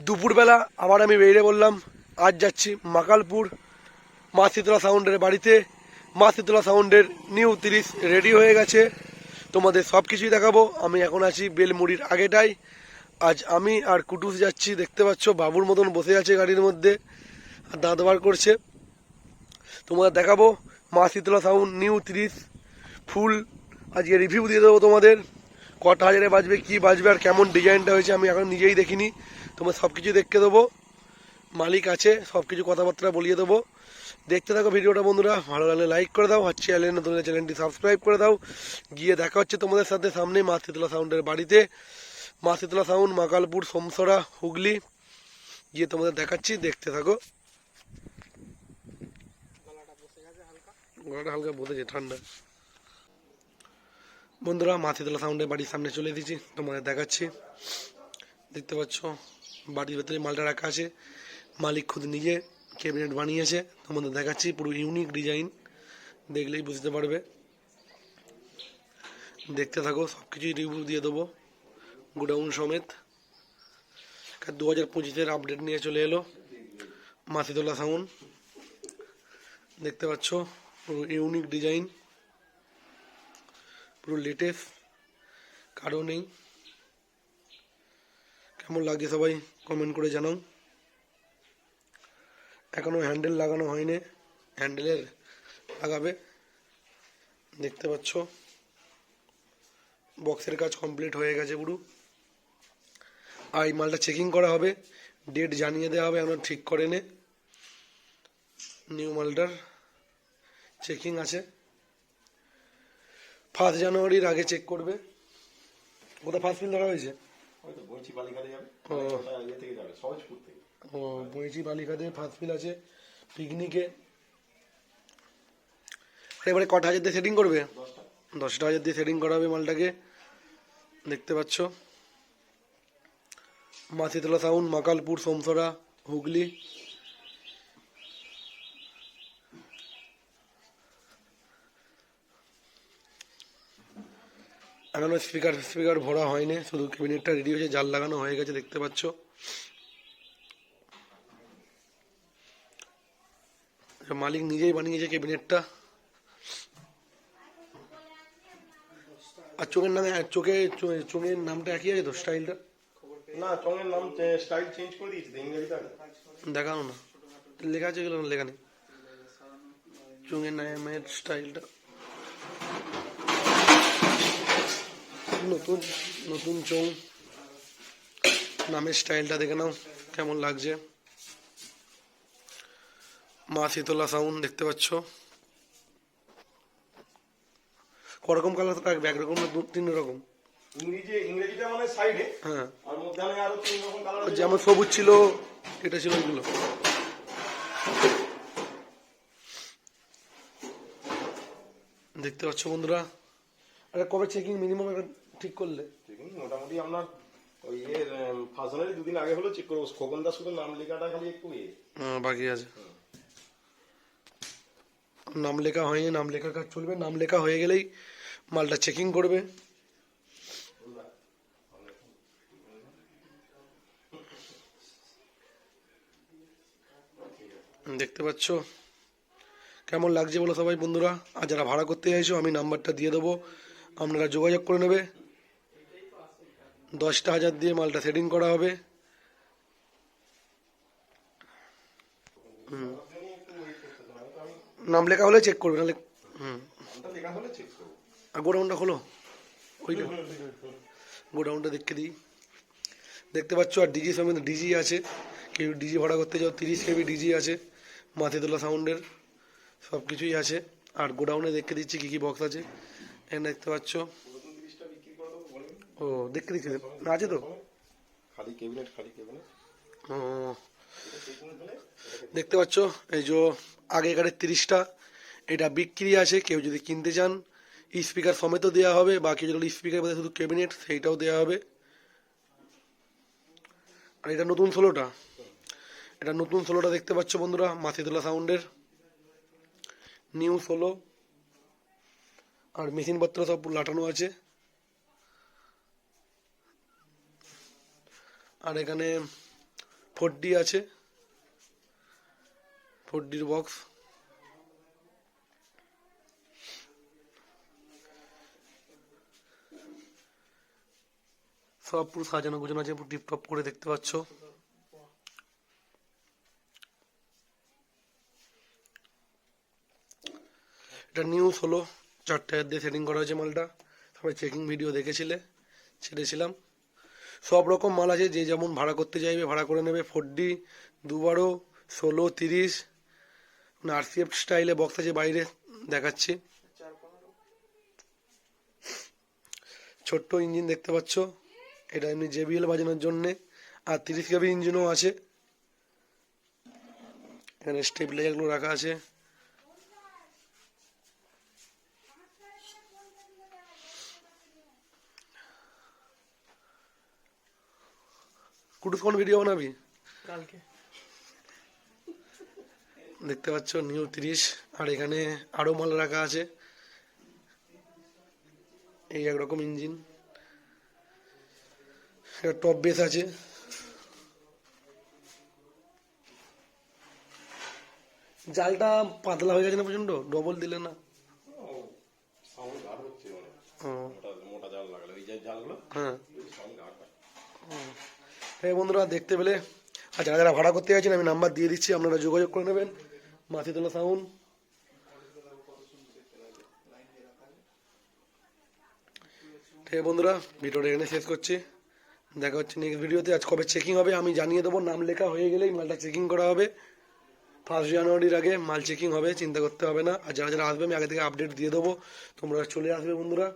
দুপুরবেলা আবার আমি বেরিয়ে বললাম, আজ যাচ্ছি মাকালপুর। মা শীতলা সাউন্ডের বাড়িতে। মা শীতলা সাউন্ডের নিউ তিরিশ রেডি হয়ে গেছে। তোমাদের সব কিছুই দেখাবো। আমি এখন আছি বেলমুড়ির আগেটাই। আজ আমি আর কুটুস যাচ্ছি, দেখতে পাচ্ছ, বাবুর মতন বসে আছে গাড়ির মধ্যে। দাঁত বার করছে। তোমাদের দেখাবো মা শীতলা সাউন্ড নিউ তিরিশ। ফুল আজকে রিভিউ দিয়ে দেবো তোমাদের। কটা হাজারে বাজবে, কি বাজবে আর কেমন ডিজাইনটা হয়েছে আমি এখন নিজেই দেখিনি। তোমার সব কিছু দেখতে দেবো। মালিক আছে সব কিছু কথাবার্তা বলিয়ে দেবো। দেখতে থাকো ভিডিওটা বন্ধুরা। ভালো লাগলে লাইক করে দাও, আর চ্যানেল চ্যানেলটি সাবস্ক্রাইব করে দাও। গিয়ে দেখা হচ্ছে তোমাদের সাথে সামনে মা শীতলা সাউন্ডের বাড়িতে। মা শীতলা সাউন্ড মাকালপুর, সোমসরা, হুগলি। গিয়ে তোমাদের দেখাচ্ছি, দেখতে থাকো। গলাটা হালকা বসেছে, ঠান্ডা। বন্ধুরা মা শীতলা সাউন্ডের বাড়ির সামনে চলে এসেছি, তোমাদের দেখাচ্ছি। দেখতে পাচ্ছ, বাড়ির ভেতরে মালটা রাখা আছে। মালিক খুদ নিজে ক্যাবিনেট বানিয়েছে, তোমাদের দেখাচ্ছি পুরো ইউনিক ডিজাইন দেখলেই বুঝতে পারবে। দেখতে থাকো সব কিছুই রিভিউ দিয়ে দেবো, গোডাউন সমেত। দু হাজার পঁচিশের আপডেট নিয়ে চলে এলো মাসিদুল্লাহ সাউন্ড দেখতে পাচ্ছ, পুরো ইউনিক ডিজাইন পুরো লেটেস্ট কারও নেই। কেমন লাগে সবাই কমেন্ট করে জানাও। এখনও হ্যান্ডেল লাগানো হয়নি হ্যান্ডেলের লাগাবে। দেখতে পাচ্ছ বক্সের কাজ কমপ্লিট হয়ে গেছে পুরো। আর এই মালটা চেকিং করা হবে ডেট জানিয়ে দেওয়া হবে, আমরা ঠিক করে নে। নিউ মালটার চেকিং আছে। ফার্স্ট জানুয়ারির আগে চেক করবে। কোথায় ফার্স্ট বিল ধরা হয়েছে? ও। ইয়ে বইচি বালিকাতে ফার্স্ট বিল আছে পিকনিকে এবারে কটা হাজার দিয়ে সেটিং করবে? দশটা। দশটা হাজার দিয়ে সেটিং করা হবে মালটাকে। দেখতে পাচ্ছ। মাসিতলা সাউন্ড মাকালপুর সোমসরা হুগলি। এখনও স্পিকার স্পিকার ভরা হয়নি শুধু ক্যাবিনেটটা রেডি হয়েছে জাল লাগানো হয়ে গেছে দেখতে পাচ্ছ। মালিক নিজেই বানিয়েছে ক্যাবিনেটটা আর চোখের নামে চোখে চো- চোখের নামটা একই আছে তো স্টাইলটা না চঙের নাম স্টাইল চেঞ্জ করে দিয়েছে আগে। দেখানো না। লেখা আছে লেখা নেই? চোখের নামের স্টাইলটা নতুন নতুন চোখ নামের স্টাইলটা দেখে নাও কেমন লাগছে। মা শীতলা সাউন্ড দেখতে পাচ্ছ। করকম কালার থাকবে একরকম না দু তিন রকম। মানে হ্যাঁ। যেমন সবুজ ছিল এটা ছিল ওইগুলো দেখতে পাচ্ছ বন্ধুরা। আরে কবে চেকিং মিনিমাম একটা ঠিক করলে। মোটামুটি আপনার ওই ইয়ে ফার্স্ট দুদিন আগে হলো চেক করব খোকন দাস শুধু নাম লেখাটা খালি একটু ইয়ে আহ, বাকি আছে। নাম লেখা হয়নি নাম লেখার কাজ চলবে। নাম লেখা হয়ে গেলেই মালটা চেকিং করবে। দেখতে পাচ্ছ? কেমন লাগছে বলো সবাই বন্ধুরা? আর যারা ভাড়া করতে চাইছো আমি নাম্বারটা দিয়ে দেবো। আপনারা যোগাযোগ করে নেবে। দশটা হাজার দিয়ে মালটা সেটিং করা হবে। নাম লেখা হলে চেক করবে, নাহলে হুম। আর গোডাউনটা খোলো। গোডাউনটা দেখে দিই। দেখতে পাচ্ছ, আর ডিজি সমেত ডিজি আছে। কেউ ডিজি ভাড়া করতে যাও, তিরিশ কেবি ডিজি আছে। মাথিদুল্লা সাউন্ডের সব কিছুই আছে। আর গোডাউনে দেখে দিচ্ছি কী কী বক্স আছে। এখানে দেখতে পাচ্ছ নতুন জিনিসটা বিক্রি করে দেবো বলেন ও দেখতে দিচ্ছি না আছে তো? খালি ক্যাবিনেট খালি ক্যাবিনেট ও দেখতে পাচ্ছ এই যে আগেকারের তিরিশটা। এটা বিক্রি আছে কেউ যদি কিনতে চান স্পিকার সমেতও দেওয়া হবে বা কেউ যদি স্পিকার বলে শুধু ক্যাবিনেট সেইটাও দেওয়া হবে। আর এটা নতুন ষোলোটা। এটা নতুন ষোলোটা দেখতে পাচ্ছ বন্ধুরা মাসিদুল্লাহ সাউন্ডের। নিউ ষোলো। আর মেশিনপত্র সব লাটানো আছে। আর এখানে ফোর ডি আছে। ফোর ডির বক্স। সব পুরো সাজানো গুজানো আছে, পুরো টিপটপ করে দেখতে পাচ্ছ। এটা নিউজ হলো, চারটে দিয়ে সেটিং করা হয়েছে মালটা। সবাই চেকিং ভিডিও দেখেছিলে, ছেড়েছিলাম। সব রকম মাল আছে, যে যেমন ভাড়া করতে চাইবে ভাড়া করে নেবে। ফোর ডি দুবারো, ষোলো, তিরিশ মানে আরসিএফ স্টাইলে বক্স আছে বাইরে দেখাচ্ছি। ছোট্ট ইঞ্জিন দেখতে পাচ্ছ, এটা এমনি জেবিএল বাজানোর জন্যে। আর তিরিশ কেবি ইঞ্জিনও আছে। এখানে স্টেবিলাইজারগুলো রাখা আছে। কুটুস কোন ভিডিও বানাবি? কালকে। দেখতে পাচ্ছ নিউ তিরিশ আর এখানে আরও মাল রাখা আছে। এই একরকম ইঞ্জিন টপ বেস আছে। জালটা পাতলা হয়ে গেছে না প্রচণ্ড ডবল দিলে না? মোটা জাল লাগালে। ওই জালগুলো হয়। হ্যাঁ বন্ধুরা, দেখতে পেলে? আর যারা যারা ভাড়া করতে চাইছেন আমি নাম্বার দিয়ে দিচ্ছি, আপনারা যোগাযোগ করে নেবেন। মাথিতলা সাউন্ড ঠিক বন্ধুরা, ভিডিওটা এখানে শেষ করছি। দেখা হচ্ছে নেক্সট ভিডিওতে। আজ কবে চেকিং হবে আমি জানিয়ে দেবো। নাম লেখা হয়ে গেলেই মালটা চেকিং করা হবে। ফার্স্ট জানুয়ারির আগে মাল চেকিং হবে, চিন্তা করতে হবে না। আর যারা যারা আসবে, আমি আগে থেকে আপডেট দিয়ে দেবো। তোমরা চলে আসবে বন্ধুরা।